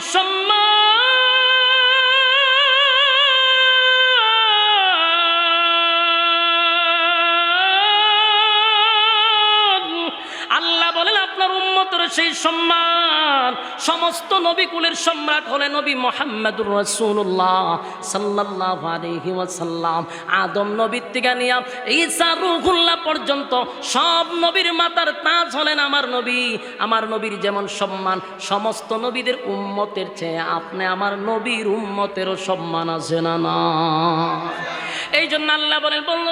সম্মান সেই সম্মান। সমস্ত নবীকুলের সম্রাট হলেন নবী মোহাম্মদুর রসুল্লাহ সাল্লাহ আলহি ওয়াসাল্লাম। আদম নবীর থেকে নিয়া ঈসা পর্যন্ত সব নবীর মাতার তাজ হলেন আমার নবী। আমার নবীর যেমন সম্মান, সমস্ত নবীদের উম্মতের চেয়ে আপনি আমার নবীর উম্মতেরও সম্মান আছে না না? এই জন্য আল্লাহ বলেন, বলল,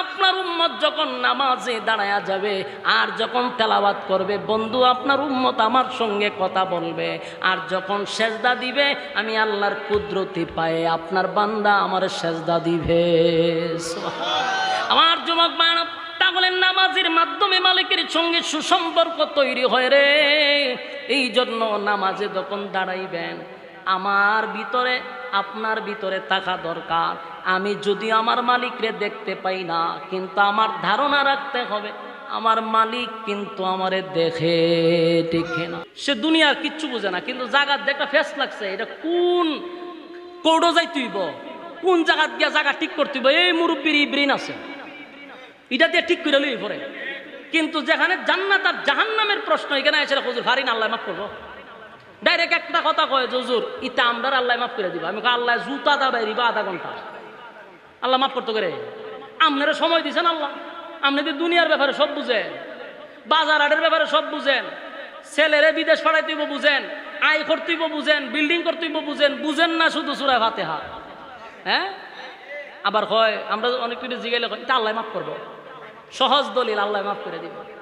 আপনার উম্মত যখন নামাজে দাঁড়ায়া যাবে আর যখন তেলাওয়াত করবে, বন্ধু, আপনার উম্মত আমার সঙ্গে কথা বলবে আর যখন সেজদা দিবে, আমি আল্লাহর কুদরতি পায়ে আপনার বান্দা আমার সেজদা দিবে। আমার যুবক বায়না তাহলে নামাজের মাধ্যমে মালিকের সঙ্গে সুসম্পর্ক তৈরি হয় রে। এই জন্য নামাজে যখন দাঁড়াইবেন আমার ভিতরে, আপনার ভিতরে থাকা দরকার। আমি যদি আমার মালিকরে দেখতে পাই না, কিন্তু আমার ধারণা রাখতে হবে, আমার মালিক কিন্তু আমারে দেখে দেখে না। সে দুনিয়ার কিচ্ছু বোঝে না, কিন্তু জায়গার দেখটা ফেস লাগছে, এটা কোন কৌডো যাই তুইব? কোন জায়গা দিয়া জায়গা ঠিক করতেইব এই মুরব্বীর ব্রেন আছে। এটা দিয়ে ঠিক করে লই পরে। কিন্তু যেখানে জান্নাত আর জাহান্নামের প্রশ্ন, এখানে এসে হুজুর হারিন আল্লাহ মাফ করব। ডাইরেক্ট একটা কথা কয়, যে হুজুর, ইতা আমরা আল্লাহ মাফ করে দিব। আমি আল্লাহ জুতা দা বাইরি বা আধা ঘণ্টা। আল্লাহ মাফ করতে করে। আপনারা সময় দিছেন আল্লাহ। আপনি তো দুনিয়ার ব্যাপারে সব বুঝেন। বাজার হাটের ব্যাপারে সব বুঝেন। ছেলেরে বিদেশ পাঠাইতেইব বুঝেন। আয় করতেইব বুঝেন। বিল্ডিং করতেইব বুঝেন। বুঝেন না শুধু সুরায় ভাতে হা হ্যাঁ? আবার হয় আমরা অনেক কিছু জিগাইলে এটা আল্লাহ মাফ করব। সহজ দলিল আল্লাহ মাফ করে দিব।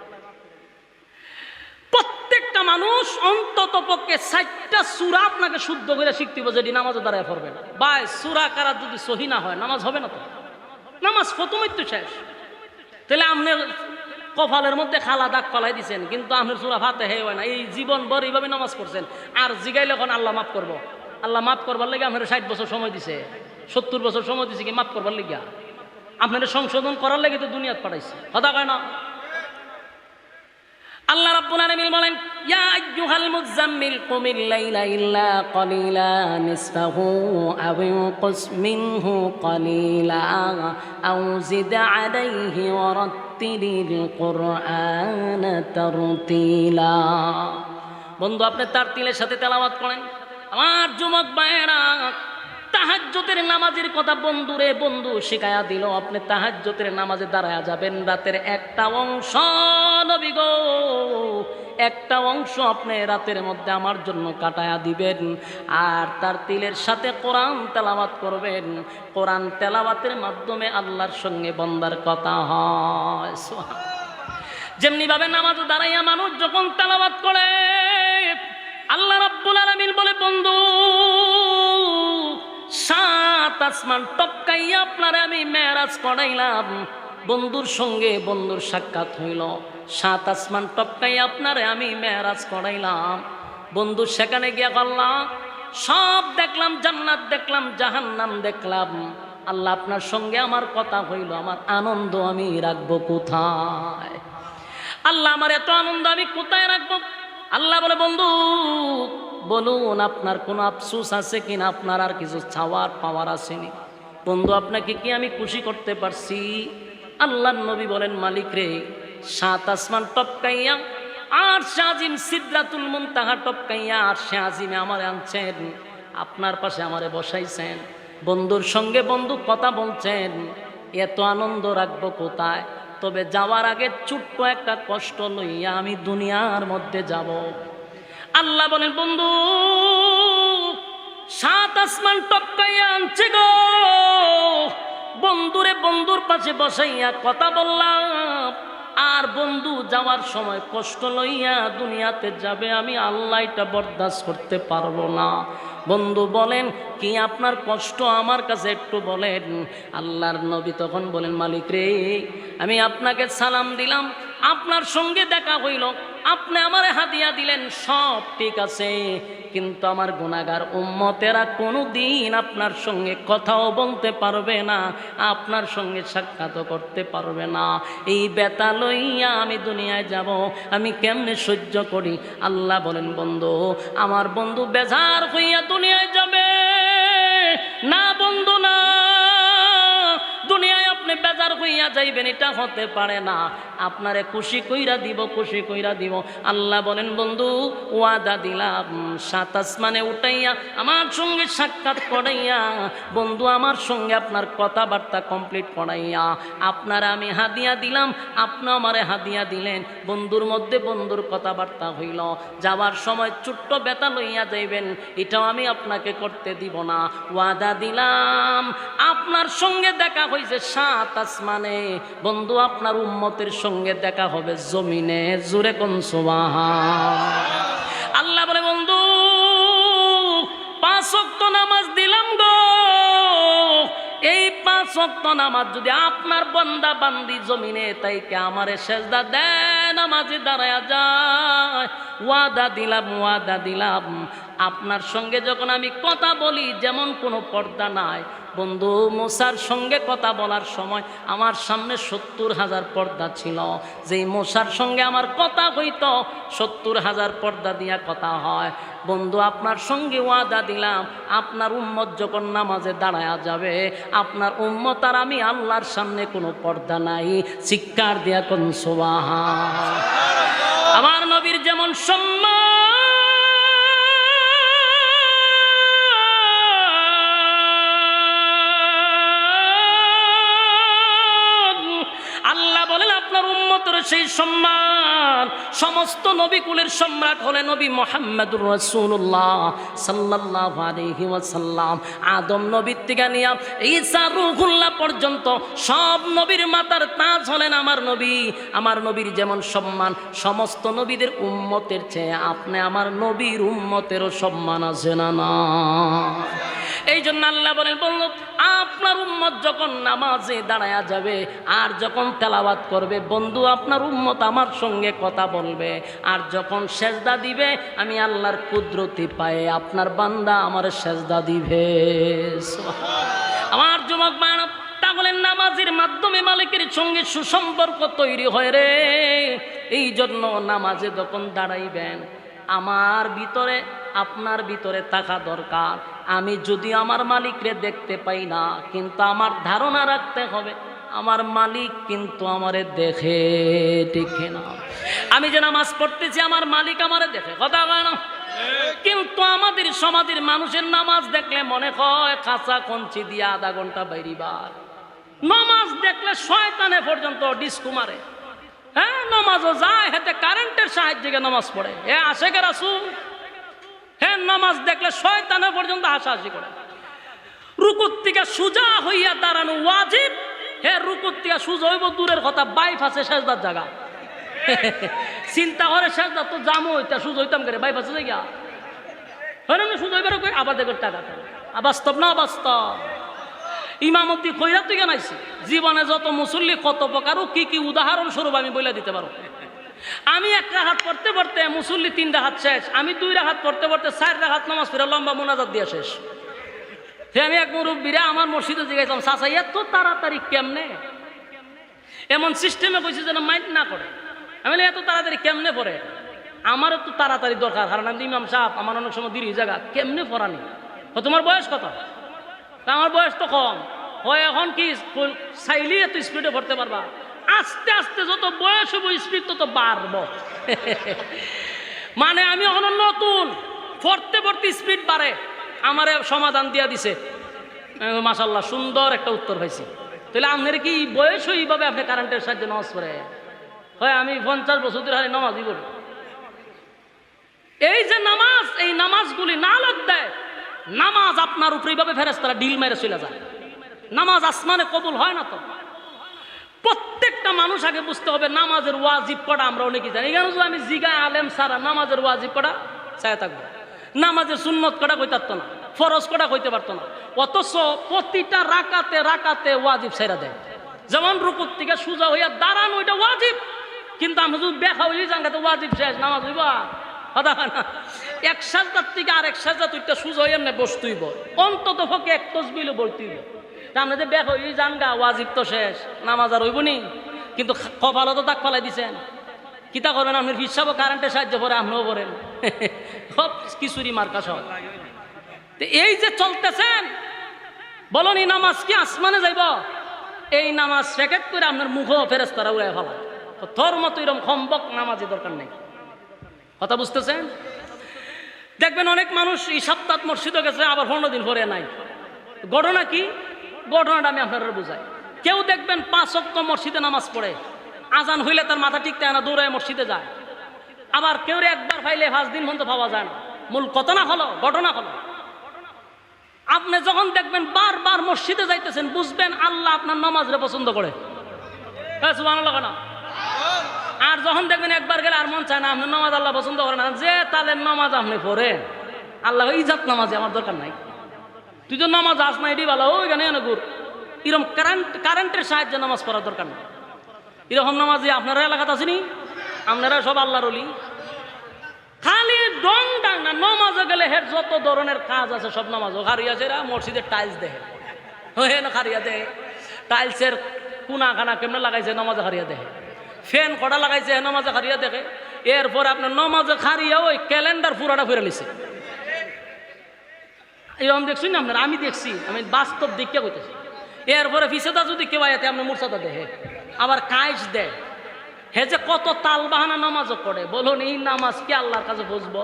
প্রত্যেকটা মানুষ অন্তত পক্ষে ষাটটা সুরা আপনাকে শুদ্ধ করে শিখতে হবে যেটি নামাজও দাঁড়ায় পড়বেন। বাই সুরা কারা যদি সহি না হয়, নামাজ হবে না তো? নামাজ প্রথমই তো শেষ। তাহলে আপনি কপালের মধ্যে খালা দাগ ফলাই দিছেন, কিন্তু আপনার সুরা ভাতে হে হয় না। এই জীবন ভর এইভাবে নামাজ পড়ছেন। আর জিগাইলে এখন আল্লাহ মাফ করব। আল্লাহ মাফ করবার লেগে আপনার ষাট বছর সময় দিছে, সত্তর বছর সময় দিছে, কি মাফ করবার লেগে? আপনার সংশোধন করার লেগে তো দুনিয়াত পাঠাইছে। কথা কয় না? আল্লাহ রাব্বুল আলামিন বলেন, ইয়া আইয়ুহাল মুযাম্মিল কুমিল লাইলা ইল্লা কালিলা, নিসফাহু আও ইনকুস মিনহু কালিলা, আও জিদ আলাইহি ওয়া রাত্তিলিল কুরআনা তারতিলা। বন্ধু, আপনি তারতিলের সাথে তেলাওয়াত করেন? আমার যুবক ভাইয়েরা তাহাজ্জতের নামাজের কথা বন্ধুরে বন্ধু শিখায়া দিল, আপনি তাহাজ্জতের নামাজে দাঁড়ায়া যাবেন, রাতের একটা অংশ নবী গো, একটা অংশ আপনি রাতের মধ্যে আমার জন্য কাটায়া দিবেন, আর তার তিলের সাথে কোরআন তেলাওয়াত করবেন কোরআন তেলাওয়াতের মাধ্যমে আল্লাহর সঙ্গে বন্দার কথা হয় সুবহান। যেমনি ভাবে নামাজ দাঁড়াইয়া মানুষ যখন তেলাওয়াত করে, আল্লাহ রাব্বুল আলামিন বলে, বন্ধু সাত আসমান টপকাইয়া আপনারে আমি মেরাজ করাইলাম বন্ধুর সঙ্গে বন্ধুর সাক্ষাৎ হইল। সাত আসমান টপকাইয়া আপনারে আমি মেরাজ করাইলাম বন্ধু সেখানে গিয়া করলাম সব দেখলাম, জান্নাত দেখলাম, জাহান্নাম দেখলাম। আল্লাহ আপনার সঙ্গে আমার কথা হইল, আমার আনন্দ আমি রাখব কোথায়? আল্লাহ আমার এত আনন্দ আমি কোথায় রাখব? আল্লাহ বলে, বন্ধু বলুন, আপনার কোনো আফসুস আছে কিনা? আপনার আর কিছু ছাওয়ার পাওয়ার আসেনি। বন্ধু, আপনাকে কি আমি খুশি করতে পারছি? আল্লাহ নবী বলেন, মালিক রে, সাত আসমান টপকাইয়া, আর শাহিম সিদ্রাতুল মুনতাহা টপকাইয়া, আর শাহিমে আমার আনছেন, আপনার পাশে আমারে বসাইছেন। বন্ধুর সঙ্গে বন্ধু কথা বলছেন, এত আনন্দ রাখব কোথায়? তবে যাওয়ার আগে ছোট্ট একটা কষ্ট লইয়া আমি দুনিয়ার মধ্যে যাব। আল্লাহ বলেন, বন্ধু, সাত আসমান টপকাইয়া আনছে গো। বন্ধুরে বন্ধুর পাশে বসাইয়া কথা বললাম। আর বন্ধু যাওয়ার সময় কষ্ট লইয়া দুনিয়াতে যাবে, আমি আল্লাহ এটা বরদাস্ত করতে পারব না। বন্ধু বলেন, কি আপনার কষ্ট আমার কাছে একটু বলেন। আল্লাহর নবী তখন বলেন, মালিক রে, আমি আপনাকে সালাম দিলাম আপনার সঙ্গে দেখা হইল। আপনি আমার হাতিয়া দিলেন, সব ঠিক আছে। কিন্তু আমার গুণাগার উম্মতেরা কোনো দিন আপনার সঙ্গে কথাও বলতে পারবে না, আপনার সঙ্গে সাক্ষাৎ করতে পারবে না। এই বেতা লইয়া আমি দুনিয়ায় যাব, আমি কেমনে সহ্য করি? আল্লাহ বলেন, বন্ধু, আমার বন্ধু বেজার হইয়া দুনিয়ায় যাবে। না, বন্ধু, না। দুনিয়ায় আপনি বেজার হইয়া যাইবেন, এটা হতে পারে না। আপনারে খুশি কইরা দিব, খুশি কইরা দিব। আল্লাহ বলেন, বন্ধু, ওয়াদা দিলাম, সাত আসমানে উঠাইয়া আমার সঙ্গে সাক্ষাৎ করাইয়া, বন্ধু, আমার সঙ্গে আপনার কথাবার্তা কমপ্লিট করাইয়া, আপনার আমি হাদিয়া দিলাম আপনি আমারে হাদিয়া দিলেন। বন্ধুর মধ্যে বন্ধুর কথাবার্তা হইল। যাওয়ার সময় ছোট্ট বেতা লইয়া যাইবেন, এটাও আমি আপনাকে করতে দিব না। ওয়াদা দিলাম, আপনার সঙ্গে দেখা হয়েছে সাত আসমানে। বন্ধু, আপনার উম্মতের সঙ্গে দেখা হবে জমিনে, জুরে কোন সোমাহা আল্লাহ বলে, বন্ধু, পাঁচ নামাজ দিলাম গো। এই পাঁচ নামাজ যদি আপনার বন্দা বান্দি জমিনে, তাইকে আমারে সেজদা দেন। নামাজে দাঁড়ায়া যায়। ওয়াদা দিলাম ওয়াদা দিলাম। আপনার সঙ্গে যখন আমি কথা বলি, যেমন কোনো পর্দা নাই। বন্ধু মশার সঙ্গে কথা বলার সময় আমার সামনে সত্তর হাজার পর্দা ছিল। যেই মশার সঙ্গে আমার কথা হইতো, সত্তর হাজার পর্দা দিয়া কথা হয়। বন্ধু, আপনার সঙ্গে ওয়াদা দিলাম, আপনার উম্মত যখন নামাজে দাঁড়ায়া যাবে, আপনার উম্মত আর আমি আল্লাহর সামনে কোনো পর্দা নাই। চিৎকার দিয়া কোন সোবাহা আমার নবীর যেমন সম্মান আল্লাহ বলেন আপনার উন্মতর সেই সম্মান সমস্ত নবী কুলের সম্রাট হলে নবী মোহাম্মদুর রসুল্লাহ সাল্লাহ আলহি ওয়াসাল্লাম। আদম নবীর থেকে নিয়ে ঈসা রুহুল্লাহ পর্যন্ত সব নবীর মাতার তাজ হলেন আমার নবী। আমার নবীর যেমন সম্মান, সমস্ত নবীদের উম্মতের চেয়ে আপনি আমার নবীর উম্মতেরও সম্মান আছে না না? এই জন্য আল্লাহ বলেন, বলল, আপনার উম্মত যখন নামাজে দাঁড়ায়া যাবে আর যখন তেলাবাত করবে, বন্ধু, আপনার উম্মত আমার সঙ্গে কথা বলবে। আর যখন সেজদা দিবে, আমি আল্লাহর কুদরতি পায়ে আপনার বান্দা আমার সেজদা দিবে। আমার যুবক বানব তাহলে নামাজের মাধ্যমে মালিকের সঙ্গে সুসম্পর্ক তৈরি হয় রে। এই জন্য নামাজে যখন দাঁড়াইবেন আমার ভিতরে, আপনার ভিতরে থাকা দরকার। আমি যদি আমার মালিকরে দেখতে পাই না, কিন্তু আমার ধারণা রাখতে হবে, আমার মালিক কিন্তু আমারে দেখে দেখে না। আমি যে নামাজ পড়তেছি, আমার মালিক আমারে দেখে। কথা বলে না? কিন্তু আমাদের সমাজের মানুষের নামাজ দেখলে মনে হয় কাঁচা কঞ্চি দিয়ে আধা ঘণ্টা বাইরিবার। নামাজ দেখলে শয়তানে পর্যন্ত ডিস্কু মারে। হ্যাঁ নামাজও যায় হাতে কারেন্টের সাহায্যে নামাজ পড়ে। এ আসে কে রাসুল হ্যাঁ নামাজ দেখলে শয়তানে পর্যন্ত হাসাহাসি করে। রুকুর থেকে সুজা হইয়া দাঁড়ানো ওয়াজিব হ্যাঁ রুকুর থেকে সুজা হইব দূরের কথা বাইফ আছে সেজদার জায়গা। চিন্তা করে সেজদা তো জামো হইতা সুজা হইতাম করে বাইফ আছে জায়গা হয়, না সুজা হইবার আবার দেখো টাকা বাস্তব না বাস্তব? ইমামতি কইরা তুই জানাইছি জীবনে যত মুসল্লি, কত প্রকার কি কি উদাহরণ স্বরূপ আমি বলে দিতে পারো। আমি এক রাহাত পড়তে পড়তে মুসল্লি তিন রাহাত শেষ, আমি দুই রাহাত পড়তে পড়তে চার রাহাত নামাজ ফিরে লম্বা মোনাজাত দিয়ে শেষ। সে আমি এক মুরব্বীরা আমার মসজিদে জিজ্ঞাসলাম চাচা, এত তাড়াতাড়ি কেমনে? এমন সিস্টেমে কইছে যেন মাইন্ড না করে। আমি এত তাড়াতাড়ি কেমনে পড়ে? আমার তো তাড়াতাড়ি দরকার, কারণ আমি ইমাম সাহেব, আমার অনেক সময় দেরি জায়গা, কেমনে পড়ানি? তোমার বয়স কত? আমার বয়স তো কম। হয় এখন কি চাইলে এত স্পিডে পড়তে পারবা। আস্তে আস্তে যত বয়স হব স্পিড তত বাড়ব। মানে আমি এখন নতুন। পড়তে পড়তে স্পিড বাড়ে। আমারে সমাধান দিয়া দিছে। মাসাল্লাহ সুন্দর একটা উত্তর পাইছি। তাহলে আপনার কি বয়স এইভাবে আপনি কারেন্টের সাহায্যে নামাজ পড়ে? হয় আমি পঞ্চাশ বছর ধরে হারে নামাজই করি এই যে নামাজ, এই নামাজগুলি না লোক দেয় নামাজ আপনার উপরে এইভাবে ফেরেস্তারা ডিল মেরে চলে যায়। নামাজ আসমানে কবুল হয় না তো? প্রত্যেকটা মানুষ আগে বুঝতে হবে নামাজের ওয়াজিব পড়া আমরা অনেকেই জানি। যদি আমি জিগা আলেম সারা নামাজের ওয়াজিব পড়া চাই থাকব। নামাজের সুন্নত কটা কই পারতো না, ফরজ কটা কইতে পারতো না। অথচ প্রতিটা রাকাতে রাকাতে ওয়াজিব সেরা দেয়। যেমন রুকুর থেকে সুজা হইয়া দাঁড়ানো, ওইটা ওয়াজিব। কিন্তু আমি যদি দেখা হইলি জাঙ্গা তো ওয়াজিব শেষ, নামাজ হইবা এক সাজদার থেকে আর এক সাজদা তুইটা সুজ হয়ে এমনি বসতুইব। অন্তত পক্ষে এক তসবিল বলতুইব। আপনি যে বেখ হইলি জানগা ওয়াজিব তো শেষ, নামাজ আর হইব নি। কিন্তু কপালও তো তাক ফালাই দিছেন। কিতা করবেন আপনি? হিসাবও কারেন্টের সাহায্য করে আপনিও করেন সব কিছুরই মার্কা সব। তো এই যে চলতেছেন বলুন এই নামাজ কি আসমানে যাইব? এই নামাজ প্যাকেট করে আপনার মুখও ফেরেস্তারা উড়ে ফেলা তো তোর মতো এরকম সম্ভব নামাজে দরকার নেই। কথা বুঝতেছেন? দেখবেন অনেক মানুষ এই সপ্তাহ মসজিদে গেছে, আবার পনেরো দিন পরে নাই। ঘটনা কি? ঘটনাটা আমি আপনারা বুঝাই। কেউ দেখবেন পাঁচ অক্ট মসজিদে নামাজ পড়ে, আজান হইলে তার মাথা থাকে না, দৌড়ায় মসজিদে যায়। আবার কেউ একবার পাইলে পাঁচ দিন পর্যন্ত পাওয়া যায় না। মূল ঘটনা হলো ঘটনা হলো। আপনি যখন দেখবেন বারবার মসজিদে যাইতেছেন, বুঝবেন আল্লাহ আপনার নামাজরে পছন্দ করে। হ্যাঁ? আর যখন দেখবেন একবার গেলে আর মন চায় না আপনি নামাজ আল্লাহ পছন্দ করে না, যে তাদের নামাজ আপনি পড়েন, আল্লাহ ইজাত নামাজে আমার দরকার নাই। তুই তো নামাজ আস না এটি ভালো ওইখানে এনে ঘুর এরকম কারেন্ট কারেন্টের সাহায্যে নামাজ পড়ার দরকার নেই। এরকম নামাজে আপনারা এলাকাতে আসেনি আপনারা সব আল্লাহর অলি খালি ডং ডাং না, নমাজে গেলে হের যত ধরনের কাজ আছে সব নামাজও আছে এরা মসজিদের টাইলস দেখে হয়ে না হারিয়া দেয়। টাইলসের কোনা খানা কেমনে লাগাইছে, নমাজে খারিয়া দেখে ফ্যান কটা লাগাইছে, নমাজে হারিয়া দেখে এরপর আপনার নমাজে খারিয়া ওই ক্যালেন্ডার পুরাটা ফিরে নিছে এরকম দেখছেন না আপনার? আমি দেখছি। আমি বাস্তব দিককে কইতেছি। এরপরে ফিসেদা যদি কেউ আয়াতে আপনি মুরসাদা দেখে, আবার কাইজ দেয়। হে যে কত তাল বাহানা নামাজও পড়ে, বলুন এই নামাজ কি আল্লাহর কাছে বুঝব?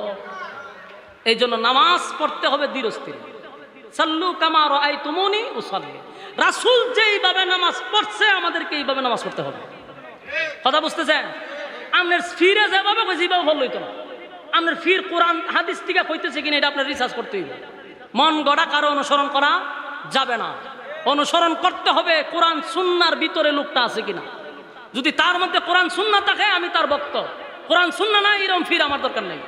এই জন্য নামাজ পড়তে হবে ধীরস্থির সাল্লু কামার আই তুমনি ও সাল্লি রাসুল যেইভাবে নামাজ পড়ছে, আমাদেরকে এইভাবে নামাজ পড়তে হবে। কথা বুঝতেছেন? আপনার ফিরে যেভাবে যেভাবে ভালো হইতো না। আপনার ফির কোরআন, হাদিস থেকে কইতেছে কিনা, এটা আপনার রিসার্চ করতে হইবে। মন গড়া কারও অনুসরণ করা যাবে না। অনুসরণ করতে হবে কোরআন সুন্নার ভিতরে লোকটা আছে কিনা। যদি তার মধ্যে কোরআন সুন্না থাকে, আমি তার ভক্ত। কোরআন সুন্না নাই, এরম ফির আমার দরকার নেই।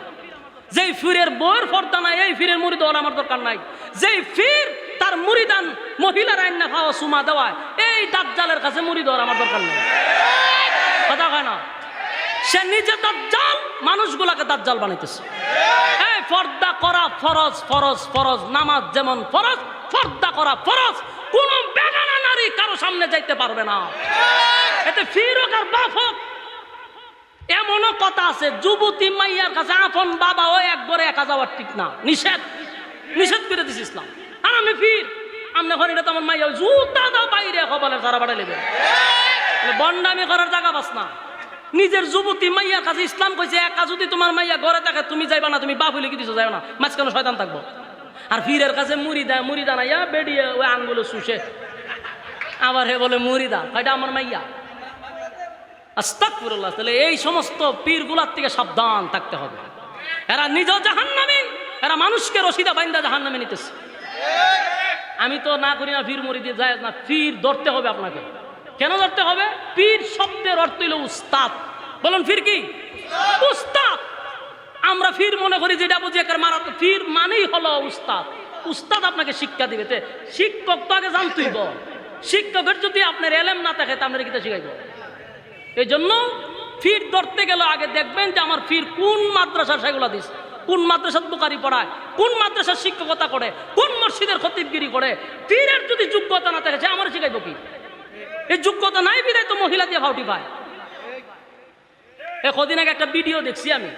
যেই ফিরের বইয়ের ফর্দা নাই, এই ফিরের মুড়ি দেওয়ার আমার দরকার নাই। যেই ফির তার মুড়িদান মহিলার আইন না খাওয়া সুমা দেওয়ায়, এই দাজ্জালের কাছে মুড়ি দেওয়ার আমার দরকার নেই। কথা কয় না? সে নিজে দাজ্জাল, মানুষগুলাকে দাজ্জাল বানাইতেছে। এই পর্দা করা ফরজ ফরজ ফরজ, নামাজ যেমন ফরজ পর্দা করা ফরজ, কোন বেগানা নারী কারও সামনে যাইতে পারবে না। এতে ফির হোক আর বাপ হোক। এমনও কথা আছে, যুবতী মাইয়ার কাছে আপন বাবা ও একবারে একা যাওয়ার ঠিক না। নিষেধ। নিষেধ করে দিস ইসলাম। আর আমি ফির আমি এখন এটা তো আমার মাইয়া জুতা দাও বাইরে কপালে সারা বাড়া লেবে। বন্ডামি করার জায়গা পাস না। নিজের যুবতী মাইয়ার কাছে ইসলাম কইছে, একা যদি তোমার মাইয়া ঘরে থাকে, তুমি যাইবা না, তুমি বাপ হইলে কি দিছো? যাইবা না। মাঝখানে শয়তান থাকব। আর ফিরের কাছে মুড়ি দেয়, মুড়ি দানা ইয়া বেডিয়ে ওই আঙ্গুলো শুষে আবার হে বলে, মুড়ি দা। এটা আমার মাইয়া। আস্তাকফিরুল্লাহ তাহলে এই সমস্ত পীরগুলার থেকে সাবধান থাকতে হবে। এরা নিজেও জাহান্নামী, এরা মানুষকে রসিদা বাইন্দা জাহান্নামে নিতেছে। আমি তো না করি না ফির মরি দিয়ে যায় না ফির ধরতে হবে আপনাকে। কেন ধরতে হবে? পীর শব্দের অর্থ হইল উস্তাদ। বলুন, ফির কি? উস্তাদ! আমরা ফির মনে করি যেটা বুঝি একের মারা ফির মানেই হলো উস্তাদ। উস্তাদ আপনাকে শিক্ষা দিবে। তে শিক্ষক তো আগে জানতেইব শিক্ষকের যদি আপনার এলেম না থাকে, তা আপনার কিতা শিখাইব? এই জন্য ফির ধরতে গেলে আগে দেখবেন যে আমার ফির কোন মাদ্রাসা সেগুলো দিস কোন মাদ্রাসার বুকারি পড়ায়, কোন মাদ্রাসার শিক্ষকতা করে, কোন মসজিদের খতিবগিরি করে। ফিরের যদি যোগ্যতা না থাকে, সে আমার শিখাইব কি? এই যোগ্যতা নাই বিদায় তো মহিলা দিয়ে ভাউটি পায় এ কদিন আগে একটা ভিডিও দেখছি আমি।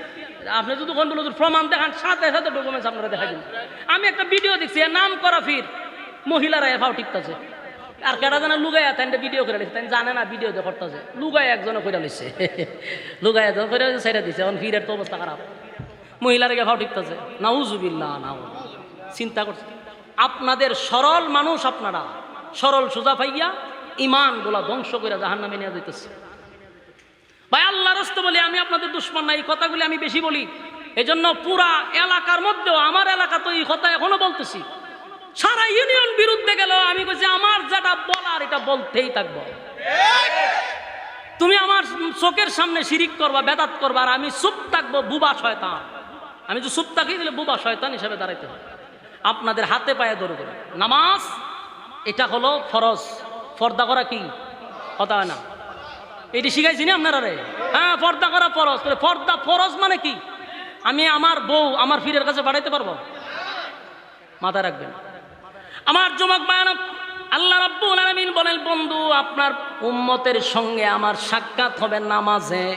আপনি যদি কোন বলো প্রমাণ দেখান, সাথে সাথে ডকুমেন্টস আপনারা দেখাই দিন। আমি একটা ভিডিও দেখছি, এর নাম করা ফির। মহিলারা এ ভাও আর কেটা জানা লুগাইয়া তাই ভিডিও করে দিচ্ছে তাই জানে না ভিডিও দিয়ে করতেছে। লুগাই একজনে করে লিখছে লুগাই একজন করে ছেড়ে দিছে, এখন ফিরের তো অবস্থা খারাপ। মহিলার গে ভাও টিকতেছে নাউজুবিল্লাহ নাউ চিন্তা করছে। আপনাদের সরল মানুষ আপনারা। সরল সোজা পাইয়া ইমান গোলা ধ্বংস করে জাহান নামে নিয়ে যেতেছে ভাই আল্লাহ রস্তে বলি আমি আপনাদের দুশ্মন না, এই কথাগুলি আমি বেশি বলি। এজন্য পুরা এলাকার মধ্যেও, আমার এলাকা তো এই কথা এখনও বলতেছি। সারা ইউনিয়ন বিরুদ্ধে গেল আমি বলছি, আমার যেটা বলার এটা বলতেই থাকব। তুমি আমার চোখের সামনে শিরিক করবা, বেদাত করবা, আর আমি চুপ থাকব, বুবা শয়তান। আমি তো চুপ থাকি দিলে বুবা শয়তান হিসেবে দাঁড়াইতে হয়। আপনাদের হাতে পায়ে ধরবে নামাজ, এটা হলো ফরজ। ফর্দা করা কি? কথা হয় না। এটি শিখাইছি না আপনারা রে হ্যাঁ পর্দা করা ফরজ। পর্দা ফরজ মানে কি? আমি আমার বউ আমার ফিরের কাছে বাড়াইতে পারব? মাথায় রাখবেন। আমার যুবক বায়ান আল্লাহ রাব্বুল আলামিন বলেন, বন্ধু, আপনার উম্মতের সঙ্গে আমার সাক্ষাৎ হবে নামাজে।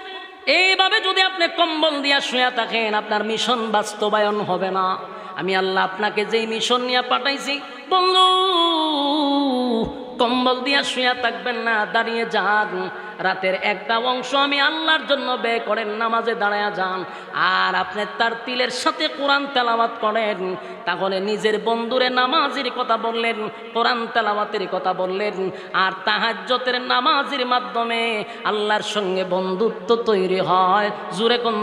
এইভাবে যদি আপনি কম্বল দিয়া শুয়ে থাকেন, আপনার মিশন বাস্তবায়ন হবে না। আমি আল্লাহ আপনাকে যেই মিশন নিয়ে পাঠাইছি বন্ধু কম্বল দিয়া শুয়ে থাকবেন না, দাঁড়িয়ে যান। রাতের একটা অংশ আমি আল্লাহর জন্য ব্যয় করেন, নামাজে দাঁড়ায়া যান। আর আপনি তার তিলের সাথে কোরআন তেলাওয়াত করেন, তাহলে নিজের বন্ধুরে নামাজের কথা বললেন, কোরআন তেলাওয়াতের কথা বললেন, আর তাহাজ্জতের নামাজের মাধ্যমে আল্লাহর সঙ্গে বন্ধুত্ব তৈরি হয়। জুরে কোন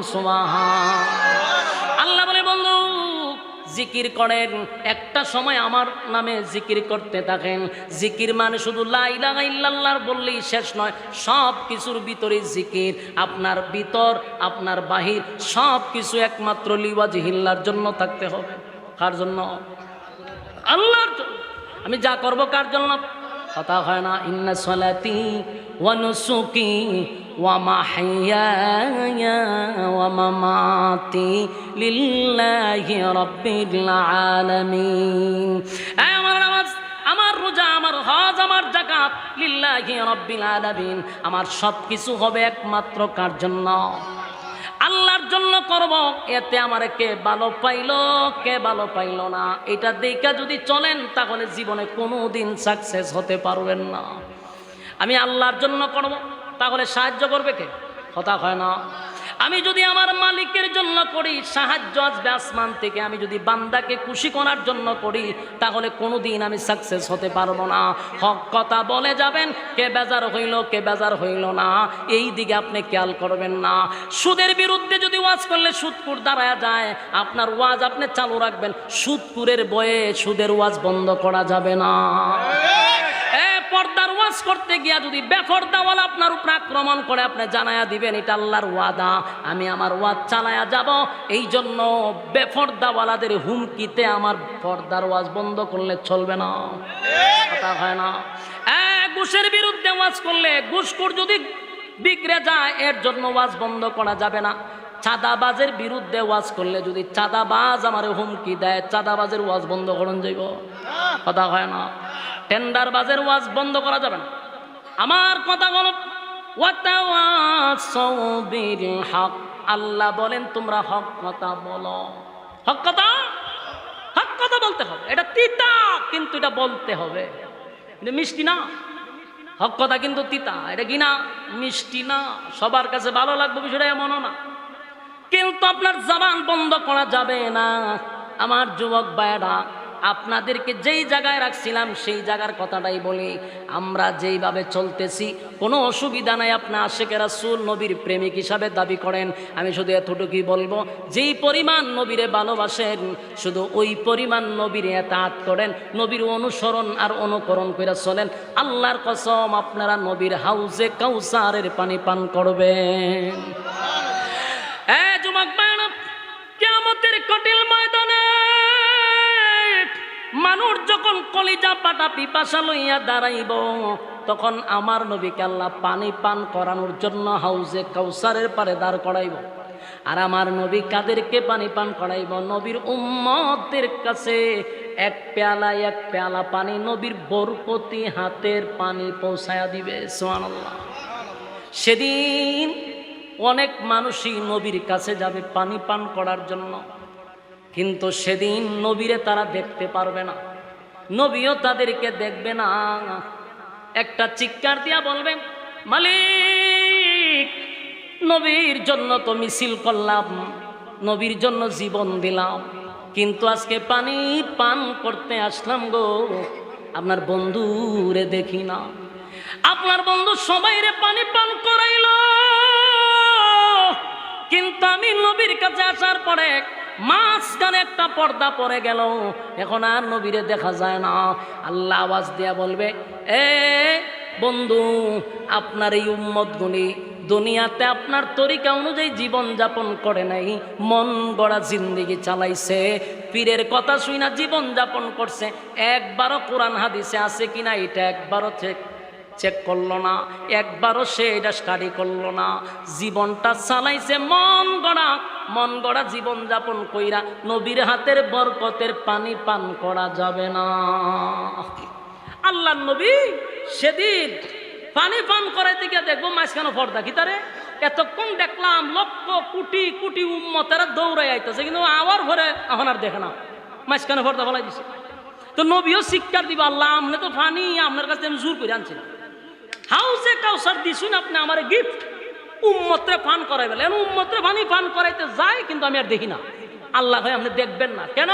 জিকির করেন। একটা সময় আমার নামে জিকির করতে থাকেন। জিকির মানে শুধু লাইলা ইল্লাল্লাহর বললেই শেষ নয়, সব কিছুর ভিতরে জিকির। আপনার ভিতর, আপনার বাহির, সব কিছু একমাত্র লিওয়াজিহিল্লার জন্য থাকতে হবে। কার জন্য? আল্লাহর আমি যা করব কার জন্য? কথা হয় না। ইন্না সলাতি ওয়া লিল্লাহি রাব্বিল আলামিন আমার নামাজ আমার রোজা, আমার হজ, আমার জাকাত লিল্লাহি রাব্বিল আলামিন। আমার সব কিছু হবে একমাত্র কার জন্য? আল্লাহর জন্য করব। এতে আমার কে ভালো পাইলো, কে ভালো পাইলো না? এটা দেখা যদি চলেন, তাহলে জীবনে কোনো দিন সাকসেস হতে পারবেন না। আমি আল্লাহর জন্য করব। তাহলে সাহায্য করবে কে? কথা হয় না। আমি যদি আমার মালিকের জন্য করি, সাহায্য আসবে আসমান থেকে। আমি যদি বান্দাকে খুশি করার জন্য করি, তাহলে কোনো দিন আমি সাকসেস হতে পারব না। হক কথা বলে যাবেন, কে বেজার হইল, কে বেজার হইল না। এই দিকে আপনি খেয়াল করবেন না। সুদের বিরুদ্ধে যদি ওয়াজ করলে সুদপুর দাঁড়ায় যায়, আপনার ওয়াজ আপনি চালু রাখবেন। সুদপুরের বয়ে সুদের ওয়াজ বন্ধ করা যাবে না। পর্দার ওয়াজ করতে গিয়া যদি বেফর্দাওয়ালা আপনার উপর আক্রমণ করে, আপনি জানায়া দিবেন, এটা আল্লাহর ওয়াদা, আমি আমার ওয়াজ চালায়া যাব। এই জন্য বেফর্দাওয়ালাদের হুমকিতে আমার পর্দার ওয়াজ বন্ধ করলে চলবে না কথা হয় না। ঘুষের বিরুদ্ধে ওয়াজ করলে ঘুষখোর যদি বিগড়ে যায়, এর জন্য ওয়াজ বন্ধ করা যাবে না। চাঁদাবাজের বিরুদ্ধে ওয়াজ করলে যদি চাঁদাবাজ আমার হুমকি দেয়, চাঁদাবাজের ওয়াজ বন্ধ করুন যাইব। কথা হয় না। টেন্ডার বাজের ওয়াজ বন্ধ করা যাবে না। আমার কথা বলো। হক। আল্লাহ বলেন, তোমরা হক কথা বলো। হক কথা? হক কথা বলতে হবে। এটা তিতা, কিন্তু এটা বলতে হবে। মিষ্টি না? হক কথা কিন্তু তিতা। এটা কি না মিষ্টি না। সবার কাছে ভালো লাগবে বিষয়টা এমনও না। কিন্তু আপনার জবান বন্ধ করা যাবে না। আমার যুবক ভাইয়েরা, আপনাদেরকে যেই জায়গায় রাখছিলাম, সেই জায়গার কথাটাই বলি। আমরা যেইভাবে চলতেছি, কোনো অসুবিধা নাই। আপনার আশেকেরা সুল নবীর প্রেমিক হিসাবে দাবি করেন। আমি শুধু এতটুকুই বলব, যেই পরিমাণ নবীরে ভালোবাসেন, শুধু ওই পরিমাণ নবীরে এতাত করেন, নবীর অনুসরণ আর অনুকরণ করে চলেন। আল্লাহর কসম, আপনারা নবীর হাউজে কাউসারের পানি পান করবেন। মানুষ যখন কলিজা পাটা পিপাসা লইয়া দাঁড়াইব, তখন আমার নবীকে আল্লাহ পানি পান করানোর জন্য হাউজে কাউসারের পারে দাঁড় করাইব। আর আমার নবী কাদেরকে পানি পান করাইব? নবীর উম্মতের কাছে এক পেয়ালা এক পেয়ালা পানি নবীর বরপতি হাতের পানি পৌঁছায়া দিবে সোয়ান সেদিন অনেক মানুষই নবীর কাছে যাবে পানি পান করার জন্য। কিন্তু সেদিন নবীরে তারা দেখতে পারবে না। নবীও তাদেরকে দেখবে না। একটা চিৎকার দিয়া বলবে মালিক, নবীর জন্য তো মিছিল করলাম, নবীর জন্য জীবন দিলাম, কিন্তু আজকে পানি পান করতে আসলাম গো। আপনার বন্ধুরে দেখি না। আপনার বন্ধু সবাইরে পানি পান করাইল, কিন্তু আমি নবীর কাছে আসার পরে মাঝখানে একটা পর্দা পরে গেল। এখন আর নবীরে দেখা যায় না। আল্লাহ আওয়াজ দিয়া বলবে, এ বন্ধু, আপনার এই উম্মত গুণী দুনিয়াতে আপনার তরিকা অনুযায়ী জীবন যাপন করে নাই। মন গড়া জিন্দিগি চালাইছে। পীরের কথা শুই না জীবন যাপন করছে। একবারও কোরআন হাদিসে আছে কিনা, এটা একবারও চেক চেক করল না, একবারও সে এটা স্টাডি করল না। জীবনটা চালাইছে মন গড়া মন গড়া জীবন যাপন কইরা নবীর হাতের বরকতের পানি পান করা যাবে না। আল্লাহ নবী সেদিন পানি পান করাইতে গিয়ে দেখব মাঝখানে পর্দা কি তারে? এতক্ষণ দেখলাম লক্ষ কোটি কোটি উম্মতেরা দৌড়াই আইতেছে, কিন্তু আবার ভরে এখন আর দেখে না। মাঝখানে পর্দা ফলাই দিছে। তো নবীও শিক্ষার দিব, আল্লাহ আপনি তো ফানি আপনার কাছে আমি জোর করে আনছি হাউসে কাউসার দিছুন আপনি আমার গিফট উম্মতে পান করাই বলে উম্মতে পানি পান করাইতে যায়, কিন্তু আমি আর দেখি না। আল্লাহ ভাই, আপনি দেখবেন না। কেন?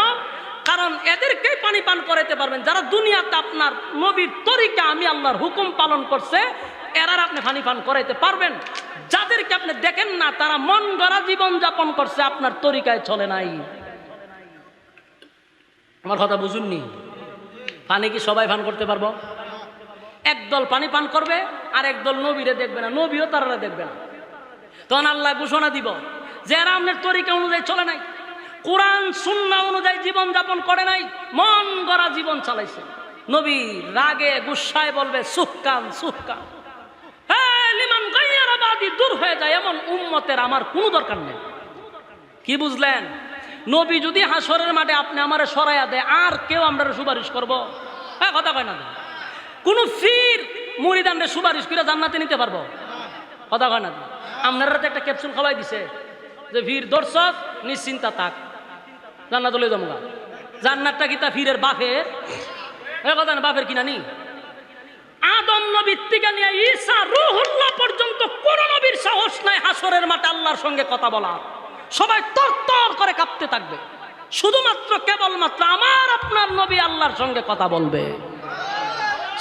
কারণ এদেরকেই পানি পান করাইতে পারবেন। যারা দুনিয়াতে আপনার নবীর তরিকা আমি আল্লাহর হুকুম পালন করছে, এরার আপনি পানি পান করাইতে পারবেন। যাদেরকে আপনি দেখেন না, তারা মন গড়া জীবন যাপন করছে, আপনার তরিকায় চলে নাই। আমার কথা বুঝুননি? পানি কি সবাই পান করতে পারব? একদল পানি পান করবে আর একদল নবীরে দেখবে না, নবীও তারা দেখবে না। তখন আল্লাহ ঘোষণা দিব, যে এরা আপনার তরিকা অনুযায়ী চলে নাই, কোরআন সুন্না অনুযায়ী জীবন যাপন করে নাই, মন গড়া জীবন চালাইছে। নবী রাগে, গুসায় বলবে সুকান সুকান হ্যাঁ লিমান গাইয়ারাবাদি দূর হয়ে যায়, এমন উম্মতের আমার কোনো দরকার নেই। কি বুঝলেন? নবী যদি হাসরের মাঠে আপনি আমারে সরাইয়া দেয়, আর কেউ আমরা সুপারিশ করব? হ্যাঁ কথা কয় না। কোন ফির মুড়িদানরে সুপারিশ করে জান্নাতে নিতে পারব। কথা কয় না? আপনারা একটা ক্যাপসুল খাওয়াই দিছে। যে ভিড় দর্শক নিশ্চিন্তা থাক। জান্নাত লই জমগা জান্নাতটা কি তা ফিরের বাপের? এ কথা না, বাপের কিনা নি আদম নবীর থেকে নিয়ে ঈসা রুহুল্লাহ পর্যন্ত কোন নবীর সাহস নাই হাসরের মাঠে আল্লাহর সঙ্গে কথা বলার। সবাই তর তর করে কাঁপতে থাকবে। শুধুমাত্র কেবলমাত্র আমার আপনার নবী আল্লাহর সঙ্গে কথা বলবে।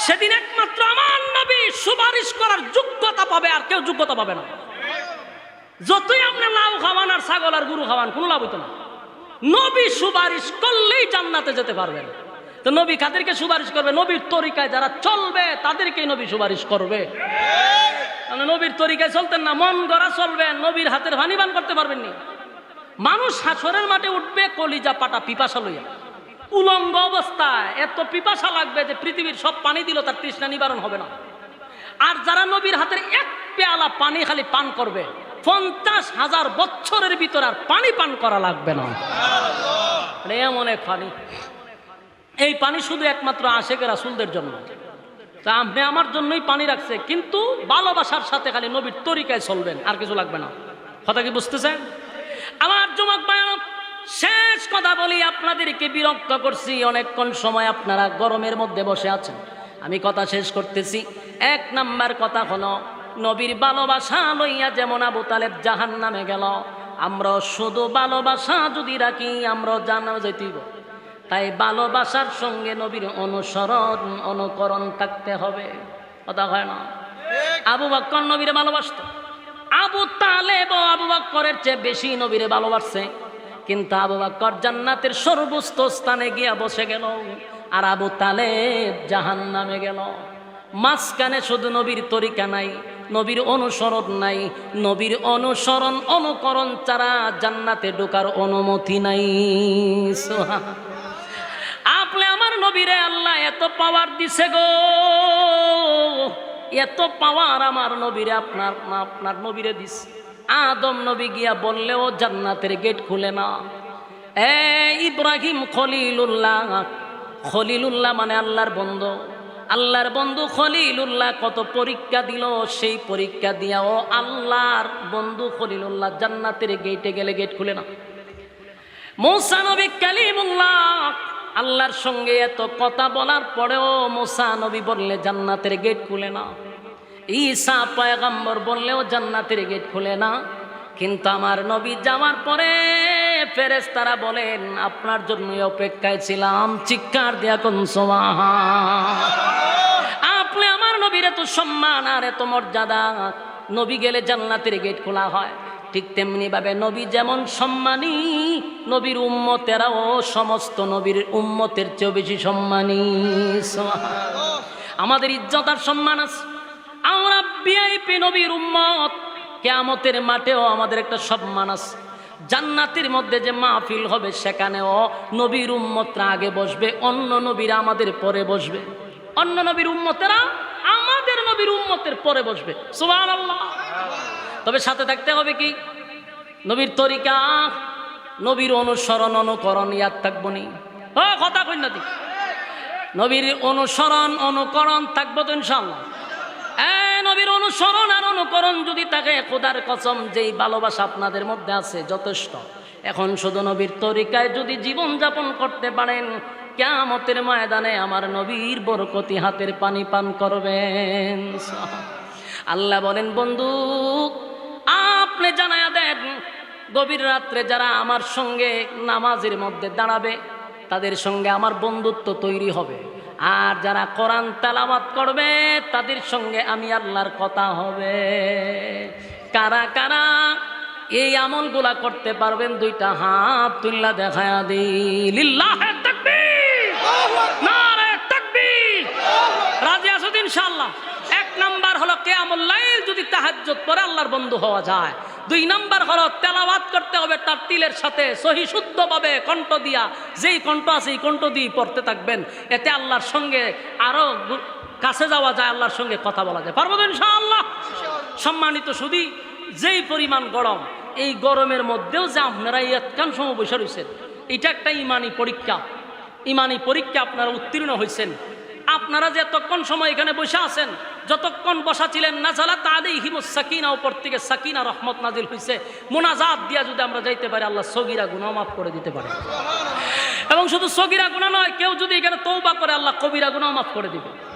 সেদিন একমাত্র আমার নবী সুপারিশ করার যোগ্যতা পাবে, আর কেউ যোগ্যতা পাবে না। যতই আপনি লাউ খাওয়ান আর ছাগল আর গরু খাওয়ান, কোনো লাভ হইতো না। নবী সুপারিশ করলেই জান্নাতে যেতে পারবেন। তো নবী কাদেরকে সুপারিশ করবে? নবীর তরিকায় যারা চলবে, তাদেরকেই নবী সুপারিশ করবে। নবীর তরিকায় চলতেন না? মন গড়া চলবেন নবীর হাতের হানিবান করতে পারবেননি। মানুষ হাসরের মাঠে উঠবে, কলিজা পাটা পিপাসা লইয়া। উলঙ্গ অবস্থায়, এত পিপাসা লাগবে যে পৃথিবীর সব পানি দিল তার তৃষ্ণা নিবারণ হবে না। আর যারা নবীর হাতের এক পেয়ালা পানি খালি পান করবে, পঞ্চাশ হাজার বছরের ভিতর আর পানি পান করা লাগবে না। মানে এমন এক পানি। এই পানি শুধু একমাত্র আশেকের রাসুলদের জন্য। তা আপনি আমার জন্যই পানি রাখছে, কিন্তু ভালোবাসার সাথে খালি নবীর তরিকায় চলবেন, আর কিছু লাগবে না। কথা কি বুঝতেছেন? আমার যুবক বায়ন শেষ কথা বলি, আপনাদেরকে বিরক্ত করছি। অনেকক্ষণ সময় আপনারা গরমের মধ্যে বসে আছেন। আমি কথা শেষ করতেছি। এক নাম্বার কথা হলো, নবীর ভালোবাসা লইয়া যেমন আবু তালেব জাহান নামে গেল আমরা শুধু ভালোবাসা যদি রাখি আমরা জানা যেতিব তাই ভালোবাসার সঙ্গে নবীর অনুসরণ, অনুকরণ থাকতে হবে। কথা হয় না? আবু বক্কর নবীরে ভালোবাসত। আবু তালেব আবু বক্করের চেয়ে বেশি নবীরে ভালোবাসছে। কিন্তু আবু বক্কর জান্নাতের সর্বস্ত স্থানে গিয়া বসে গেল আর আবু তালেব জাহান নামে গেল। মাঝখানে শুধু নবীর তরিকা নাই, নবীর অনুসরণ নাই, নবীর অনুসরণ অনুকরণ ছাড়া জান্নাতে ঢোকার অনুমতি নাই। আপনি আমার নবীরে আল্লাহ এত পাওয়ার দিছে গো। এত পাওয়ার আমার নবীরে আপনার আপনার নবীরে দিস আদম নবী গিয়া বললেও জান্নাতের গেট খুলে না। এ ইব্রাহিম খলিলুল্লাহ খলিলুল্লাহ মানে আল্লাহর বন্ধু। আল্লাহর বন্ধু খলিলুল্লাহ কত পরীক্ষা দিল, সেই পরীক্ষা দিয়াও আল্লাহর বন্ধু খলিলুল্লাহ জান্নাতের গেটে গেলে গেট খুলে না। মৌসা নবী কালিমুল্লাহ, আল্লাহর সঙ্গে এত কথা বলার পরেও মোসা নবী বললে জান্নাতের গেট খুলে না। ঈসা পয়গম্বর বললেও জান্নাতের গেট খুলে না। কিন্তু আমার নবী যাওয়ার পরে ফেরেস তারা বলেন, আপনার জন্যই অপেক্ষায় ছিলাম। চিৎকার দিয়া কোন আপনি আমার নবীর এত সম্মান আর এত মর্যাদা। নবী গেলে জান্নাতের গেট খোলা হয়। ঠিক তেমনি ভাবে নবী যেমন সম্মানী, নবীর উম্মতেরাও সমস্ত নবীর উম্মতের চেয়েও বেশি সম্মানী। আমাদের ইজ্জত আর সম্মান আছে। আমরা ভিআইপি নবীর উম্মত। কেয়ামতের মাঠেও আমাদের একটা সম্মান আছে। জান্নাতের মধ্যে যে মাহফিল হবে, সেখানেও নবীর উম্মতরা আগে বসবে, অন্য নবীরা আমাদের পরে বসবে। অন্য নবীর উম্মতেরা আমাদের নবীর উম্মতের পরে বসবে। সুবহানাল্লাহ। তবে সাথে থাকতে হবে কি? নবীর তরিকা, নবীর অনুসরণ, অনুকরণ ইয়াদ থাকব নি। কথা দি নবীর অনুসরণ, অনুকরণ থাকব তো ইনশাল্লাহ অনুসরণ আর অনুকরণ যদি থাকে খোদার কসম, যেই ভালোবাসা আপনাদের মধ্যে আছে, যথেষ্ট। এখন শুধু নবীর তরিকায় যদি জীবন যাপন করতে পারেন, কেয়ামতের ময়দানে আমার নবীর বরকতি হাতের পানি পান করবেন। আল্লাহ বলেন, বন্ধু, আপনি জানায়া দেন, গভীর রাত্রে যারা আমার সঙ্গে নামাজের মধ্যে দাঁড়াবে, তাদের সঙ্গে আমার বন্ধুত্ব তৈরি হবে। আর যারা কোরআন তেলাওয়াত করবে, তাদের সঙ্গে আমি আল্লাহর কথা হবে। কারা কারা? এই আমলগুলা করতে পারবেন, দুইটা হাত তুল্লা দেখায়া ইনশাআল্লাহ? এক নাম্বার হলো কেয়ামুল লাইল, যদি তাহাজ্জুদ পরে আল্লাহর বন্ধু হওয়া যায়। দুই নাম্বার হলো তেলাওয়াত করতে হবে তার তিলের সাথে, সহি শুদ্ধভাবে কণ্ঠ দিয়া। যেই কণ্ঠ আছে এই কণ্ঠ দিয়ে পড়তে থাকবেন। এতে আল্লাহর সঙ্গে আরও গু- কাছে যাওয়া যায়, আল্লাহর সঙ্গে কথা বলা যায়। পারব ইনশাআল্লাহ? সম্মানিত শুধু যেই পরিমাণ গরম, এই গরমের মধ্যেও যে আপনারা এতকান সময় বসে রয়েছেন এটা একটা ইমানি পরীক্ষা। ইমানি পরীক্ষা আপনারা উত্তীর্ণ হয়েছেন আপনারা যে এতক্ষণ সময় এখানে বসে আছেন যতক্ষণ বসা ছিলেন না নাজালা তাদের হিমুস সাকিনা ওপর থেকে সাকিনা রহমত নাজিল হয়েছে মোনাজাত দিয়া যদি আমরা যাইতে পারি, আল্লাহ সগিরা গুণা মাফ করে দিতে পারে। এবং শুধু সগিরা গুণা নয়, কেউ যদি এখানে তৌবা করে, আল্লাহ কবিরা গুণা মাফ করে দিবে।